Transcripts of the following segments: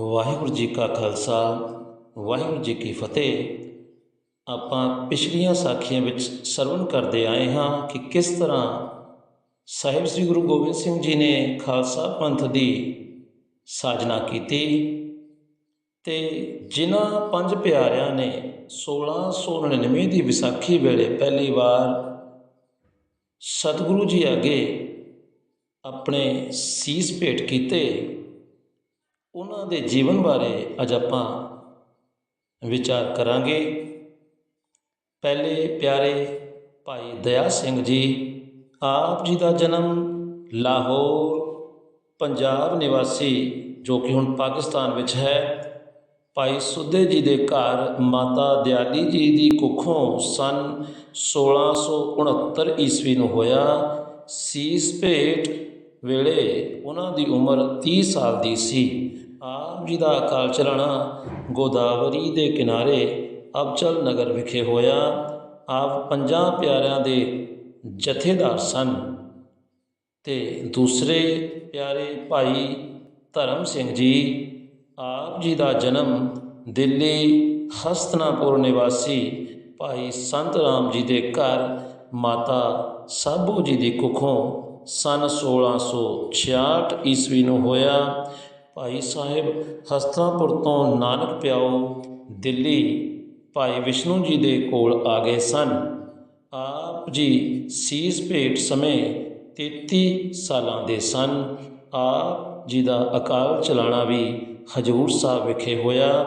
ਵਾਹਿਗੁਰੂ ਜੀ ਕਾ ਖਾਲਸਾ, ਵਾਹਿਗੁਰੂ ਜੀ ਕੀ ਫਤਿਹ। ਆਪਾਂ ਪਿਛਲੀਆਂ ਸਾਖੀਆਂ ਵਿੱਚ ਸਰਵਣ ਕਰਦੇ ਆਏ ਹਾਂ ਕਿ ਕਿਸ ਤਰ੍ਹਾਂ ਸਾਹਿਬ ਸ੍ਰੀ ਗੁਰੂ ਗੋਬਿੰਦ ਸਿੰਘ ਜੀ ਨੇ ਖਾਲਸਾ ਪੰਥ ਦੀ ਸਾਜਨਾ ਕੀਤੀ ਤੇ ਜਿਨ੍ਹਾਂ ਪੰਜ ਪਿਆਰਿਆਂ ਨੇ 1699 ਦੀ ਵਿਸਾਖੀ ਵੇਲੇ ਪਹਿਲੀ ਵਾਰ ਸਤਿਗੁਰੂ ਜੀ ਅੱਗੇ ਆਪਣੇ ਸੀਸ ਭੇਟ ਕੀਤੇ ਉਹਨਾਂ ਦੇ ਜੀਵਨ ਬਾਰੇ ਅੱਜ ਆਪਾਂ ਵਿਚਾਰ ਕਰਾਂਗੇ। ਪਹਿਲੇ ਪਿਆਰੇ ਭਾਈ ਦਇਆ ਸਿੰਘ ਜੀ, ਆਪ ਜੀ ਦਾ ਜਨਮ ਲਾਹੌਰ, ਪੰਜਾਬ ਨਿਵਾਸੀ, ਜੋ ਕਿ ਹੁਣ ਪਾਕਿਸਤਾਨ ਵਿੱਚ ਹੈ। ਭਾਈ ਸੁੱਧੇ ਜੀ ਦੇ ਘਰ ਮਾਤਾ ਦਿਆਲੀ ਜੀ ਦੀ ਕੁੱਖੋਂ ਸਨ 1669 ਈਸਵੀ ਨੂੰ ਹੋਇਆ। ਸੀਸ ਭੇਟ ਵੇਲੇ ਉਹਨਾਂ ਦੀ ਉਮਰ 30 ਸਾਲ ਦੀ ਸੀ। ਆਪ ਜੀ ਦਾ ਅਕਾਲ ਚਲਾਣਾ ਗੋਦਾਵਰੀ ਦੇ ਕਿਨਾਰੇ ਅਬਚਲ ਨਗਰ ਵਿਖੇ ਹੋਇਆ। ਆਪ ਪੰਜਾਂ ਪਿਆਰਿਆਂ ਦੇ ਜਥੇਦਾਰ ਸਨ ਤੇ ਦੂਸਰੇ ਪਿਆਰੇ ਭਾਈ ਧਰਮ ਸਿੰਘ ਜੀ, ਆਪ ਜੀ ਦਾ ਜਨਮ ਦਿੱਲੀ ਹਸਤਨਾਪੁਰ ਨਿਵਾਸੀ ਭਾਈ ਸੰਤ ਰਾਮ ਜੀ ਦੇ ਘਰ ਮਾਤਾ ਸਾਬੂ ਜੀ ਦੀ ਕੁੱਖੋਂ ਸਨ 1666 ਈਸਵੀ ਨੂੰ ਹੋਇਆ। ਭਾਈ ਸਾਹਿਬ ਹਸਤਾਪੁਰ ਤੋਂ ਨਾਨਕ ਪਿਆਓ ਦਿੱਲੀ ਭਾਈ ਵਿਸ਼ਨੂੰ ਜੀ ਦੇ ਕੋਲ ਆ ਗਏ ਸਨ। ਆਪ ਜੀ ਸੀਸ ਭੇਟ ਸਮੇਂ 33 ਸਾਲਾਂ ਦੇ ਸਨ। ਆਪ ਜੀ ਦਾ ਅਕਾਲ ਚਲਾਣਾ ਵੀ ਹਜੂਰ ਸਾਹਿਬ ਵਿਖੇ ਹੋਇਆ।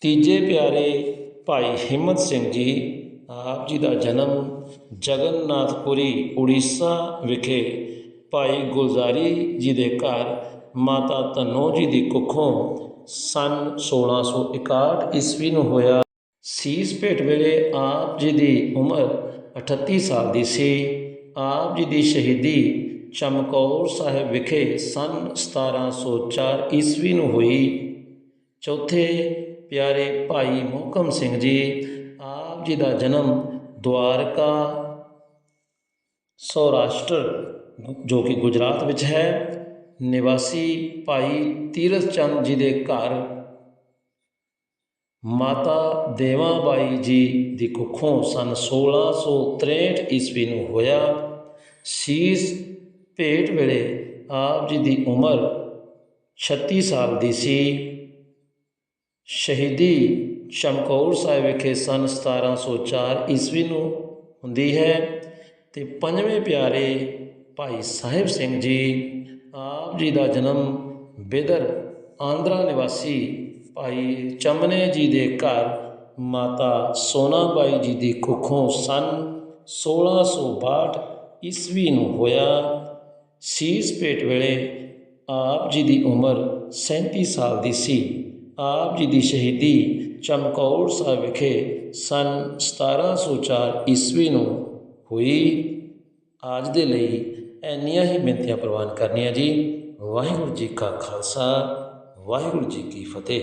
ਤੀਜੇ ਪਿਆਰੇ ਭਾਈ ਹਿੰਮਤ ਸਿੰਘ ਜੀ ਆਪ ਜੀ ਦਾ ਜਨਮ ਜਗਨਨਾਥਪੁਰੀ, ਉੜੀਸਾ ਵਿਖੇ ਭਾਈ ਗੁਲਜ਼ਾਰੀ ਜੀ ਦੇ ਘਰ ਮਾਤਾ ਧਨੋ ਜੀ ਦੀ ਕੁੱਖੋਂ ਸਨ 1661 ਈਸਵੀ ਨੂੰ ਹੋਇਆ। ਸੀਸ ਭੇਟ ਵੇਲੇ ਆਪ ਜੀ ਦੀ ਉਮਰ 38 ਸਾਲ ਦੀ ਸੀ। ਆਪ ਜੀ ਦੀ ਸ਼ਹੀਦੀ ਚਮਕੌਰ ਸਾਹਿਬ ਵਿਖੇ ਸਨ 1704 ਈਸਵੀ ਨੂੰ ਹੋਈ। ਚੌਥੇ ਪਿਆਰੇ ਭਾਈ ਮੋਹਕਮ ਸਿੰਘ ਜੀ ਆਪ ਜੀ ਦਾ ਜਨਮ ਦੁਆਰਕਾ ਸੌਰਾਸ਼ਟਰ, ਜੋ ਕਿ ਗੁਜਰਾਤ ਵਿੱਚ ਹੈ। ਨਿਵਾਸੀ ਭਾਈ ਤੀਰਥ ਚੰਦ ਜੀ ਦੇ ਘਰ ਮਾਤਾ ਦੇਵਾਬਾਈ ਜੀ ਦੀ ਕੁੱਖੋਂ ਸਨ 1663 ਈਸਵੀ ਨੂੰ ਹੋਇਆ। ਸੀਸ ਭੇਟ ਵੇਲੇ ਆਪ ਜੀ ਦੀ ਉਮਰ 36 ਸਾਲ ਦੀ ਸੀ। ਸ਼ਹੀਦੀ ਚਮਕੌਰ ਸਾਹਿਬ ਵਿਖੇ ਸਨ 1704 ਈਸਵੀ ਨੂੰ ਹੁੰਦੀ ਹੈ ਤੇ ਪੰਜਵੇਂ ਪਿਆਰੇ ਭਾਈ ਸਾਹਿਬ ਸਿੰਘ ਜੀ ਆਪ ਜੀ ਦਾ ਜਨਮ ਬਿਦਰ, ਆਂਧਰਾ ਨਿਵਾਸੀ ਭਾਈ ਚਮਨੇ ਜੀ ਦੇ ਘਰ, ਮਾਤਾ ਸੋਨਾਬਾਈ ਜੀ ਦੀ ਕੁੱਖੋਂ ਸਨ 1662 ਈਸਵੀ ਨੂੰ ਹੋਇਆ। ਸੀਸ ਪੇਟ ਵੇਲੇ ਆਪ ਜੀ ਦੀ ਉਮਰ 37 ਸਾਲ ਦੀ ਸੀ। ਆਪ ਜੀ ਦੀ ਸ਼ਹੀਦੀ ਚਮਕੌਰ ਸਾਹਿਬ ਵਿਖੇ ਸਨ 1704 ਈਸਵੀ ਨੂੰ ਹੋਈ। ਅੱਜ ਦੇ ਲਈ ਇੰਨੀਆਂ ਹੀ ਬੇਨਤੀਆਂ ਪ੍ਰਵਾਨ ਕਰਨੀਆਂ ਜੀ। ਵਾਹਿਗੁਰੂ ਜੀ ਕਾ ਖਾਲਸਾ, ਵਾਹਿਗੁਰੂ ਜੀ ਕੀ ਫਤਿਹ।